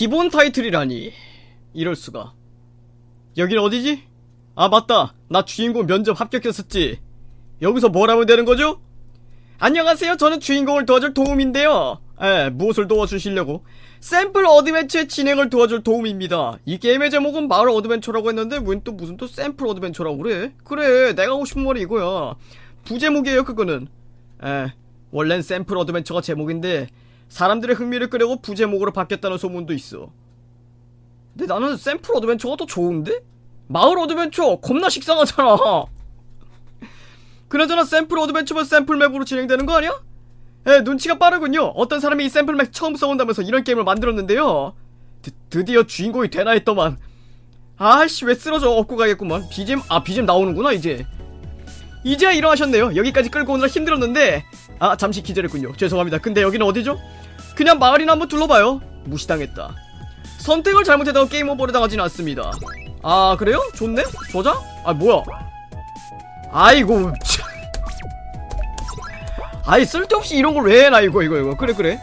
기본 타이틀이라니. 이럴 수가. 여긴 어디지? 아 맞다. 나 주인공 면접 합격했었지. 여기서 뭘 하면 되는 거죠? 안녕하세요. 저는 주인공을 도와줄 도움인데요. 에 무엇을 도와주시려고? 샘플 어드벤처의 진행을 도와줄 도움입니다. 이 게임의 제목은 마을 어드벤처라고 했는데 웬 또 무슨 또 샘플 어드벤처라고 그래? 그래 내가 하고 싶은 말이 이거야. 부제목이에요 그거는. 에 원래는 샘플 어드벤처가 제목인데 사람들의 흥미를 끄려고 부제목으로 바뀌었다는 소문도 있어. 근데 나는 샘플 어드벤처가 더 좋은데? 마을 어드벤처 겁나 식상하잖아. 그나저나 샘플 어드벤처만 샘플 맵으로 진행되는 거 아니야? 에 눈치가 빠르군요. 어떤 사람이 이 샘플 맵 처음 써본다면서 이런 게임을 만들었는데요. 드, 드디어 주인공이 되나 했더만. 아씨 왜 쓰러져? 업고 가겠구만 BGM 아 BGM 나오는구나 이제. 이제야 일어나셨네요. 여기까지 끌고 오느라 힘들었는데. 아 잠시 기절했군요. 죄송합니다. 근데 여기는 어디죠? 그냥 마을이나 한번 둘러봐요. 무시당했다. 선택을 잘못했다고 게임 오버를 당하진 않습니다. 아 그래요? 좋네? 저장? 아 뭐야? 아이고 참. 아이 쓸데없이 이런 걸 왜 해놔 이거 이거 이거. 그래 그래.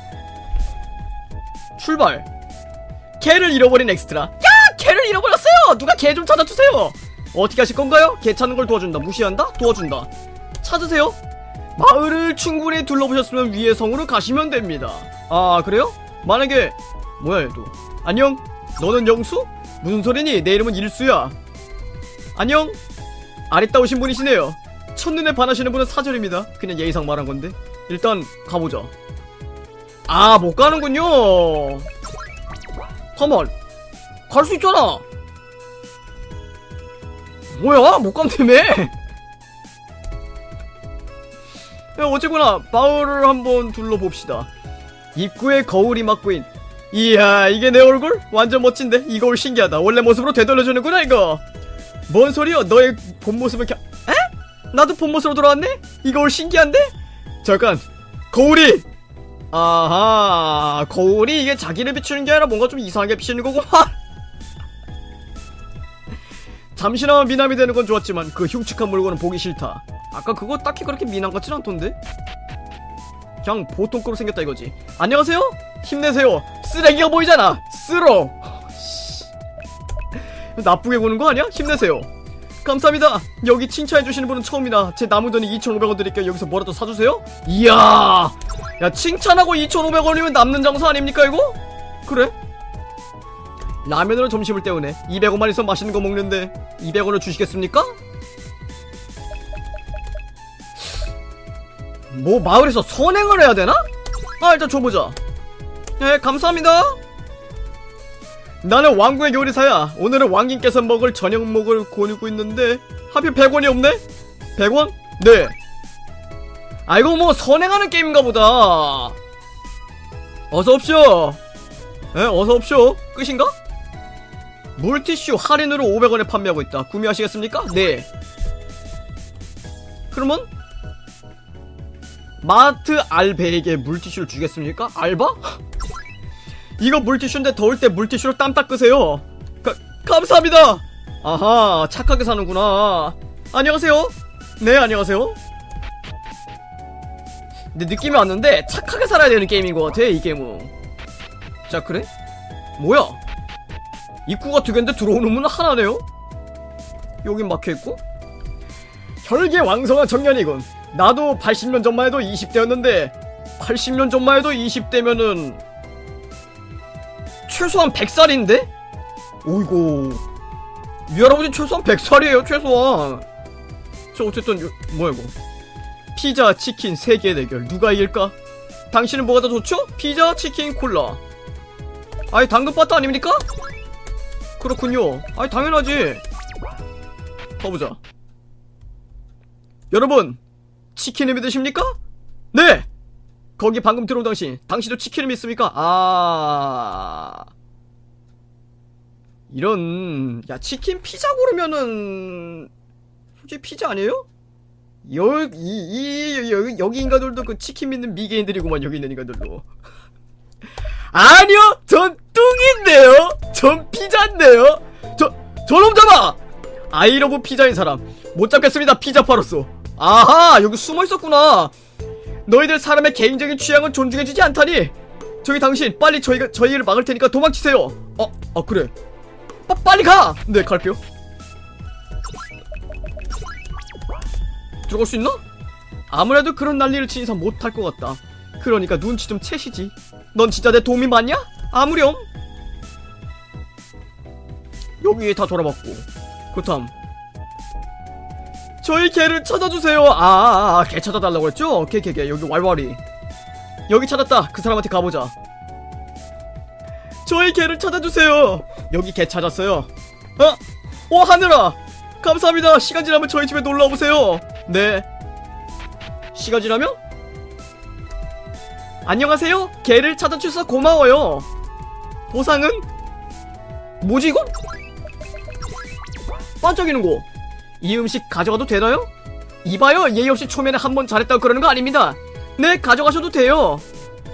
출발. 개를 잃어버린 엑스트라. 야! 개를 잃어버렸어요! 누가 개 좀 찾아주세요! 어떻게 하실 건가요? 개 찾는 걸 도와준다. 무시한다? 도와준다. 찾으세요 마을을 충분히 둘러보셨으면 위의 성으로 가시면 됩니다. 아 그래요? 만약에 뭐야 얘도? 안녕? 너는 영수? 무슨 소리니? 내 이름은 일수야. 안녕? 아리따우신 분이시네요. 첫눈에 반하시는 분은 사절입니다. 그냥 예의상 말한 건데. 일단 가보자 아 못 가는군요. 잠깐만 갈 수 있잖아. 뭐야? 못 간다며 야, 어쨌거나 마을을 한번 둘러봅시다 입구에 거울이 막고 있 이야 이게 내 얼굴? 완전 멋진데 이 거울 신기하다 원래 모습으로 되돌려주는구나 이거 뭔 소리야 너의 본 모습은 겨... 에? 나도 본 모습으로 돌아왔네? 이 거울 신기한데? 잠깐 거울이 아하 거울이 이게 자기를 비추는 게 아니라 뭔가 좀 이상하게 비추는 거구만 잠시나마 미남이 되는 건 좋았지만 그 흉측한 물건은 보기 싫다 아까 그거 딱히 그렇게 미남 같진 않던데? 그냥 보통 거로 생겼다 이거지 안녕하세요? 힘내세요 쓰레기가 보이잖아 쓰러 씨. 나쁘게 보는 거 아니야? 힘내세요 감사합니다 여기 칭찬해주시는 분은 처음이다 제 남은 돈이 2,500원 드릴게요 여기서 뭐라도 사주세요 이야 야 칭찬하고 2,500원이면 남는 장사 아닙니까 이거? 그래? 라면으로 점심을 때우네 200원만 있어 맛있는 거 먹는데 200원을 주시겠습니까? 뭐 마을에서 선행을 해야 되나? 아 일단 줘보자 네 감사합니다 나는 왕궁의 요리사야 오늘은 왕님께서 먹을 저녁목을 고르고 있는데 하필 100원이 없네? 100원? 네 아 이거 뭐 선행하는 게임인가 보다 어서 옵쇼 에 어서 옵쇼 끝인가? 물티슈 할인으로 500원에 판매하고 있다. 구매하시겠습니까? 네. 그러면 마트 알베에게 물티슈를 주겠습니까? 알바? 이거 물티슈인데 더울 때 물티슈로 땀 닦으세요. 가, 감사합니다. 아하 착하게 사는구나. 안녕하세요. 네 안녕하세요. 근데 느낌이 왔는데 착하게 살아야 되는 게임인 것 같아 이 게임은. 자 그래? 뭐야 입구가 두 개인데 들어오는 문은 하나네요 여긴 막혀있고 혈기왕성한 청년이군 나도 80년 전만 해도 20대였는데 80년 전만 해도 20대면은 최소한 100살인데? 오이고 이 할아버지 최소한 100살이에요 최소한 저 어쨌든 요- 뭐야 이거 피자 치킨 3개 대결 누가 이길까? 당신은 뭐가 더 좋죠? 피자 치킨 콜라 아이 당근바트 아닙니까? 그렇군요 아이 당연하지 가보자 여러분 치킨을 믿으십니까? 네! 거기 방금 들어온 당신 당신도 치킨을 믿습니까? 아 이런 야 치킨 피자 고르면은 솔직히 피자 아니에요? 여기 이, 여기 여기 인간들도 그 치킨 믿는 미개인들이구만 여기 있는 인간들도 아니요 전 뚱인데요 전 피자인데요 저 저놈 잡아 아이러브 피자인 사람 못 잡겠습니다 피자 파로서 아하 여기 숨어 있었구나 너희들 사람의 개인적인 취향은 존중해주지 않다니 저기 당신 빨리 저희가 저희를 막을 테니까 도망치세요. 어, 아 그래. 빠, 빨리 가. 네 갈게요. 들어갈 수 있나? 아무래도 그런 난리를 친 이상 못할 것 같다. 그러니까 눈치 좀 채시지. 넌 진짜 내 도움이 맞냐? 아무렴. 여기 다 돌아봤고. 그렇담. 저희 개를 찾아주세요. 아, 아, 아, 개 찾아달라고 했죠? 개, 개, 개. 여기 왈왈이. 여기 찾았다. 그 사람한테 가보자. 저희 개를 찾아주세요. 여기 개 찾았어요. 어? 어, 하늘아. 감사합니다. 시간 지나면 저희 집에 놀러 오세요. 네. 시간 지나면? 안녕하세요. 개를 찾아주셔서 고마워요. 보상은? 뭐지 이건? 반짝이는 거. 이 음식 가져가도 되나요? 이봐요. 예의 없이 초면에 한 번 잘했다고 그러는 거 아닙니다. 네, 가져가셔도 돼요.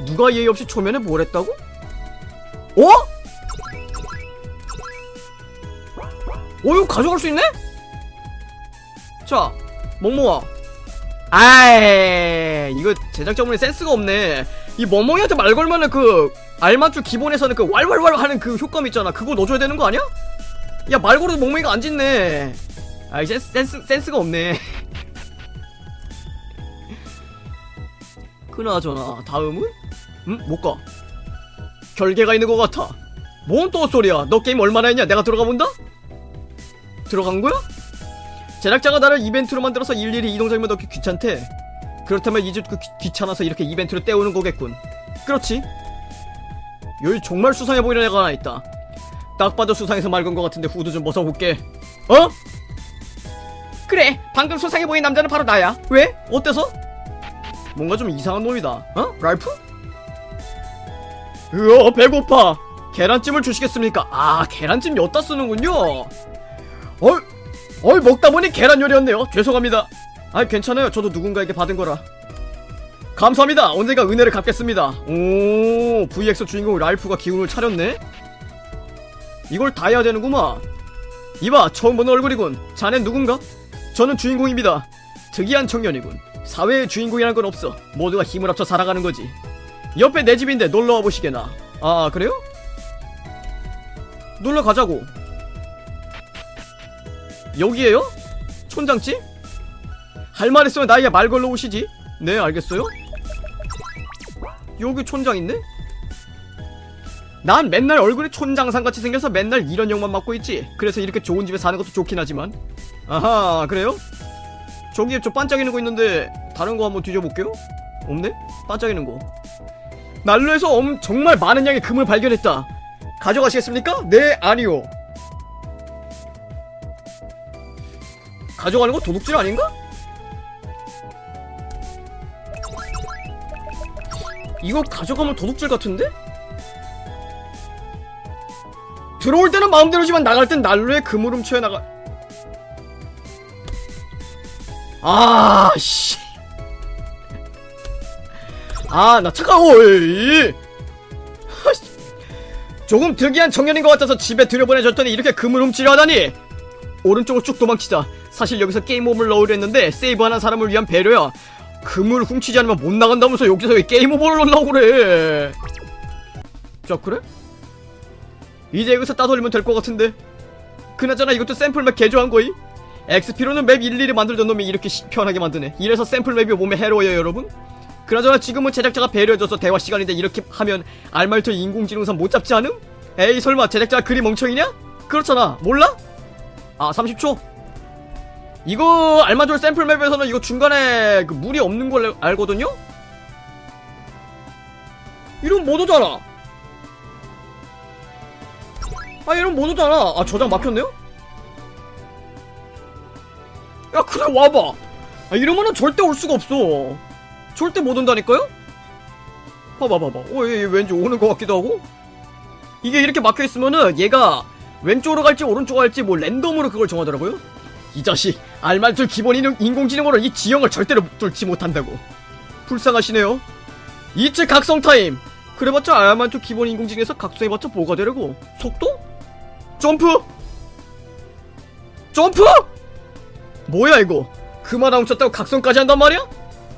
누가 예의 없이 초면에 뭘 했다고? 어? 어, 이거 가져갈 수 있네? 자, 멍멍아. 아이, 이거 제작자분이 센스가 없네. 이 멍멍이한테 말 걸면은 그, 알맞춤 기본에서는 그 왈왈왈 하는 그 효과음 있잖아. 그거 넣어줘야 되는 거 아니야? 야, 말 걸어도 멍멍이가 안 짖네. 아이, 센스, 센스, 센스가 없네. 그나저나, 다음은? 응? 못 가. 결계가 있는 것 같아. 뭔 또 소리야? 너 게임 얼마나 했냐? 내가 들어가 본다? 들어간 거야? 제작자가 나를 이벤트로 만들어서 일일이 이동 장면 넣기 귀찮대. 그렇다면 이제 그 귀, 귀찮아서 이렇게 이벤트를 때우는 거겠군. 그렇지. 여기 정말 수상해 보이는 애가 하나 있다. 딱 봐도 수상해서 맑은 것 같은데 후드 좀 벗어볼게. 어? 그래, 방금 수상해 보인 남자는 바로 나야. 왜? 어때서? 뭔가 좀 이상한 놈이다. 어? 랄프? 으어, 배고파. 계란찜을 주시겠습니까? 아, 계란찜 엿다 쓰는군요. 어이, 어이, 먹다 보니 계란 요리였네요. 죄송합니다. 아, 괜찮아요. 저도 누군가에게 받은 거라. 감사합니다. 언젠가 은혜를 갚겠습니다. 오, VX 주인공 랄프가 기운을 차렸네? 이걸 다 해야 되는구만. 이봐, 처음 보는 얼굴이군. 자넨 누군가? 저는 주인공입니다. 특이한 청년이군. 사회의 주인공이란 건 없어. 모두가 힘을 합쳐 살아가는 거지. 옆에 내 집인데 놀러 와 보시게나. 아, 그래요? 놀러 가자고. 여기에요? 촌장집? 할 말 있으면 나에게 말 걸러 오시지. 네, 알겠어요? 여기 촌장 있네? 난 맨날 얼굴이 촌장상같이 생겨서 맨날 이런 욕만 맞고 있지. 그래서 이렇게 좋은 집에 사는 것도 좋긴 하지만. 아하, 그래요? 저기에 저 반짝이는 거 있는데 다른 거 한번 뒤져볼게요. 없네? 반짝이는 거. 난로에서 엄, 정말 많은 양의 금을 발견했다. 가져가시겠습니까? 네, 아니요. 가져가는 거 도둑질 아닌가? 이거 가져가면 도둑질 같은데? 들어올 때는 마음대로지만 나갈 땐 난로에 금을 훔쳐 나가. 아, 씨. 아, 나 차가워. 이. 하씨. 조금 특이한 청년인 것 같아서 집에 들여보내줬더니 이렇게 금을 훔치려 하다니. 오른쪽으로 쭉 도망치자. 사실 여기서 게임 오버를 넣으려 했는데 세이브하는 사람을 위한 배려야. 금을 훔치지 않으면 못 나간다면서 여기서 왜 게임 오버를 넣으려고 그래. 자, 그래? 이제 여기서 따돌리면 될 것 같은데. 그나저나 이것도 샘플 맵 개조한 거임? XP로는 맵 일일이 만들던 놈이 이렇게 시- 편하게 만드네. 이래서 샘플 맵이 몸에 해로워요, 여러분. 그나저나 지금은 제작자가 배려해줘서 대화 시간인데 이렇게 하면 알말트 인공지능선 못 잡지 않음? 에이 설마 제작자 그리 멍청이냐? 그렇잖아 몰라? 아 30초 이거 알마졸 샘플 맵에서는 이거 중간에 그 물이 없는 걸 알거든요? 이러면 못 오잖아 아 이러면 못 오잖아. 아 저장 막혔네요? 야 그래 와봐. 아 이러면은 절대 올 수가 없어. 절대 못 온다니까요? 봐봐 봐봐. 어, 얘, 얘 왠지 오는 것 같기도 하고. 이게 이렇게 막혀있으면은 얘가 왼쪽으로 갈지 오른쪽으로 갈지 뭐 랜덤으로 그걸 정하더라고요. 이 자식 알만툴 기본 인공, 인공지능으로 이 지형을 절대로 뚫지 못한다고. 불쌍하시네요. 이츠 각성 타임! 그래봤자 알만툴 기본 인공지능에서 각성해봤자 뭐가 되려고? 속도? 점프? 점프? 뭐야 이거 그만 훔쳤다고 각성까지 한단 말이야?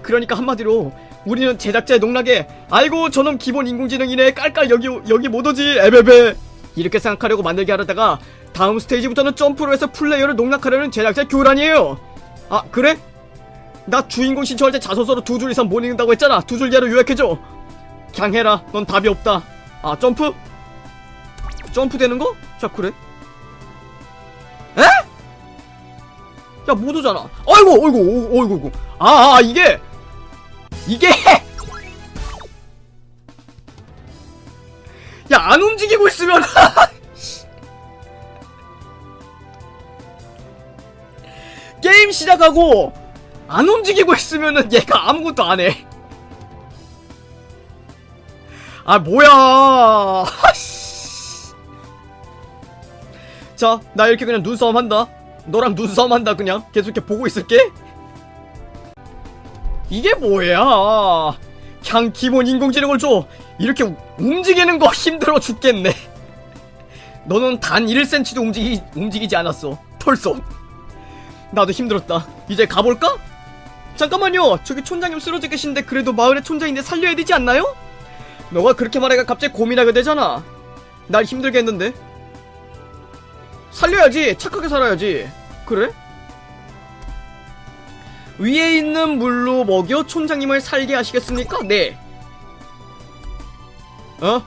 그러니까 한마디로 우리는 제작자의 농락에 아이고 저놈 기본 인공지능이네 깔깔 여기 여기 못 오지 에베베 이렇게 생각하려고 만들게 하려다가 다음 스테이지부터는 점프로 해서 플레이어를 농락하려는 제작자의 교란이에요 아 그래? 나 주인공 신청할 때 자소서로 두 줄 이상 못 읽는다고 했잖아 두줄 이하로 요약해줘 그냥 해라 넌 답이 없다 아 점프? 점프 되는 거? 자 그래 에? 야못 오잖아 아이고 어, 어이구 어이구 아, 아 이게 이게 야 안 움직이고 있으면 게임 시작하고 안 움직이고 있으면은 얘가 아무것도 안 해. 아 뭐야? 자, 나 이렇게 그냥 눈싸움 한다. 너랑 눈싸움 한다 그냥 계속 이렇게 보고 있을게. 이게 뭐야? 그냥 기본 인공지능을 줘. 이렇게 움직이는 거 힘들어 죽겠네. 너는 단 1cm도 움직이, 움직이지 않았어. 털손. 나도 힘들었다. 이제 가볼까? 잠깐만요. 저기 촌장님 쓰러져 계신데 그래도 마을의 촌장인데 살려야 되지 않나요? 너가 그렇게 말하니까 갑자기 고민하게 되잖아. 날 힘들게 했는데. 살려야지. 착하게 살아야지. 그래? 위에 있는 물로 먹여 촌장님을 살게 하시겠습니까? 네. 어?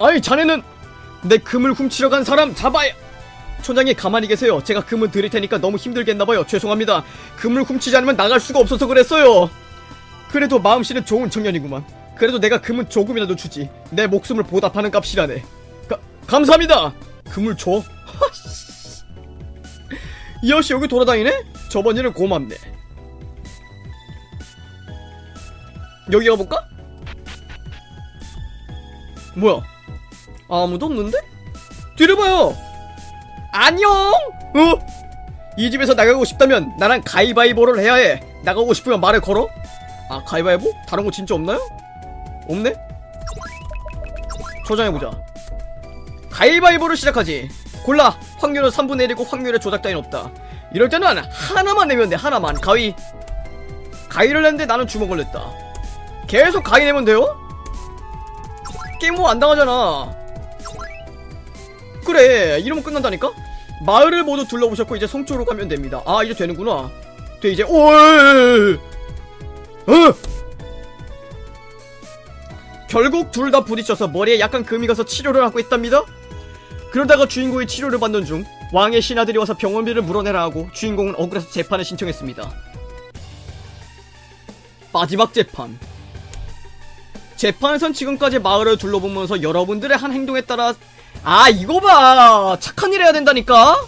아니 자네는 내 금을 훔치러 간 사람 잡아야 촌장님 가만히 계세요 제가 금은 드릴 테니까 너무 힘들겠나봐요 죄송합니다 금을 훔치지 않으면 나갈 수가 없어서 그랬어요 그래도 마음씨는 좋은 청년이구만 그래도 내가 금은 조금이라도 주지 내 목숨을 보답하는 값이라네 가, 감사합니다 금을 줘? 이 아저씨 여기 돌아다니네? 저번 일은 고맙네 여기 가볼까? 뭐야? 아무도 없는데? 뒤를 봐요! 안녕! 어? 이 집에서 나가고 싶다면 나랑 가위바위보를 해야 해. 나가고 싶으면 말을 걸어? 아, 가위바위보? 다른 거 진짜 없나요? 없네? 조정해보자. 가위바위보를 시작하지. 골라! 확률은 3분의 1이고 확률의 조작 따윈 없다. 이럴 때는 하나만 내면 돼, 하나만. 가위. 가위를 냈는데 나는 주먹을 냈다. 계속 가위 내면 돼요? 게임 뭐안 당하잖아. 그래, 이러면 끝난다니까? 마을을 모두 둘러보셨고 이제 성초로 가면 됩니다. 아, 이제 되는구나. 돼, 이제, 오! 어! 결국 둘 다 부딪혀서 머리에 약간 금이 가서 치료를 하고 있답니다. 그러다가 주인공이 치료를 받는 중 왕의 신하들이 와서 병원비를 물어내라 하고 주인공은 억울해서 재판을 신청했습니다. 마지막 재판. 재판에선 지금까지 마을을 둘러보면서 여러분들의 한 행동에 따라 아 이거 봐! 착한 일 해야 된다니까?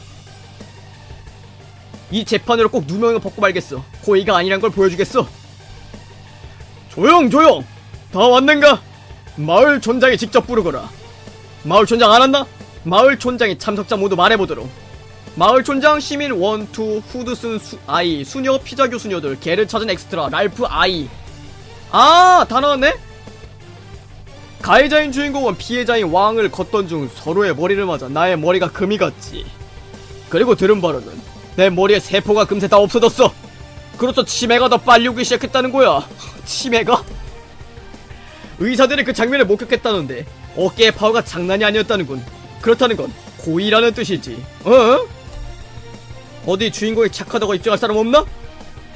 이 재판으로 꼭 누명을 벗고 말겠어. 고의가 아니란 걸 보여주겠어. 조용 조용! 다 왔는가? 마을 촌장이 직접 부르거라. 마을 촌장 안 왔나 마을 촌장이 참석자 모두 말해보도록 마을 촌장 시민 원투 후드슨 수, 아이 수녀 피자 교 수녀들 개를 찾은 엑스트라 랄프 아이 아 다 나왔네 가해자인 주인공은 피해자인 왕을 걷던 중 서로의 머리를 맞아 나의 머리가 금이 갔지. 그리고 들은 바로는 내 머리에 세포가 금세 다 없어졌어. 그로써 치매가 더 빨리 오기 시작했다는 거야. 치매가? 의사들이 그 장면을 목격했다는데 어깨의 파워가 장난이 아니었다는군. 그렇다는 건 고의라는 뜻이지. 어? 어디 주인공이 착하다고 입증할 사람 없나?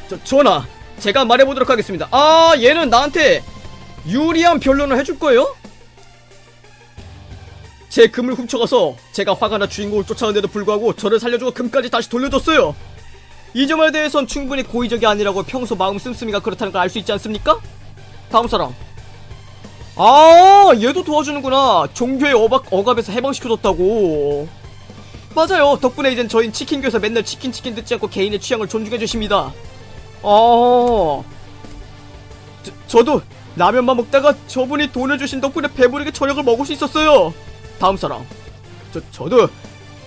저, 전하, 제가 말해보도록 하겠습니다. 아, 얘는 나한테 유리한 변론을 해줄 거예요? 제 금을 훔쳐가서 제가 화가 나 주인공을 쫓아오는데도 불구하고 저를 살려주고 금까지 다시 돌려줬어요. 이 점에 대해선 충분히 고의적이 아니라고 평소 마음 씀씀이가 그렇다는 걸 알 수 있지 않습니까? 다음 사람. 아, 얘도 도와주는구나. 종교의 억압, 억압에서 해방시켜줬다고. 맞아요. 덕분에 이젠 저흰 치킨교에서 맨날 치킨 치킨 듣지 않고 개인의 취향을 존중해 주십니다. 아, 저, 저도 라면만 먹다가 저분이 돈을 주신 덕분에 배부르게 저녁을 먹을 수 있었어요. 다음 사람. 저, 저도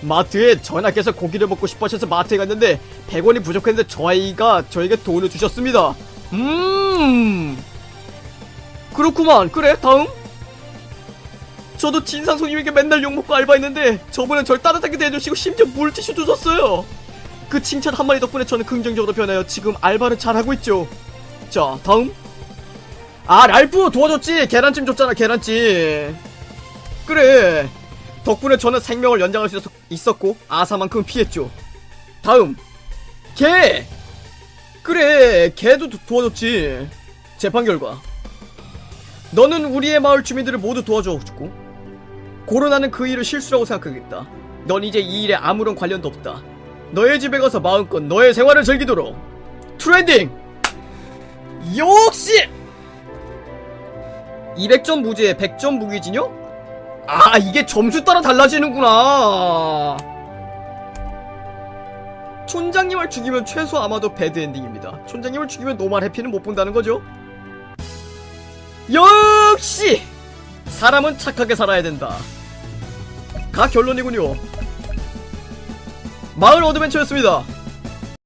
마트에 전하께서 고기를 먹고 싶어 하셔서 마트에 갔는데 100원이 부족했는데 저 아이가 저에게 돈을 주셨습니다. 음. 그렇구만. 그래, 다음. 저도 진상 손님에게 맨날 욕먹고 알바했는데 저분은 절 따뜻하게 대해주시고 심지어 물티슈 주셨어요. 그 칭찬 한마디 덕분에 저는 긍정적으로 변하여 지금 알바를 잘하고 있죠. 자, 다음. 아 랄프! 도와줬지! 계란찜 줬잖아 계란찜. 그래. 덕분에 저는 생명을 연장할 수 있었- 있었고 아사만큼 피했죠. 다음. 개! 그래. 개도 도- 도와줬지. 재판 결과 너는 우리의 마을 주민들을 모두 도와줬고 코로나는 그 일을 실수라고 생각하겠다. 넌 이제 이 일에 아무런 관련도 없다. 너의 집에 가서 마음껏 너의 생활을 즐기도록. 트렌딩! 역시! 200점 무죄 100점 무기징역? 아 이게 점수 따라 달라지는구나. 촌장님을 죽이면 최소 아마도 배드엔딩입니다. 촌장님을 죽이면 노말 해피는 못 본다는 거죠 역시 사람은 착하게 살아야 된다. 가 결론이군요. 마을 어드벤처였습니다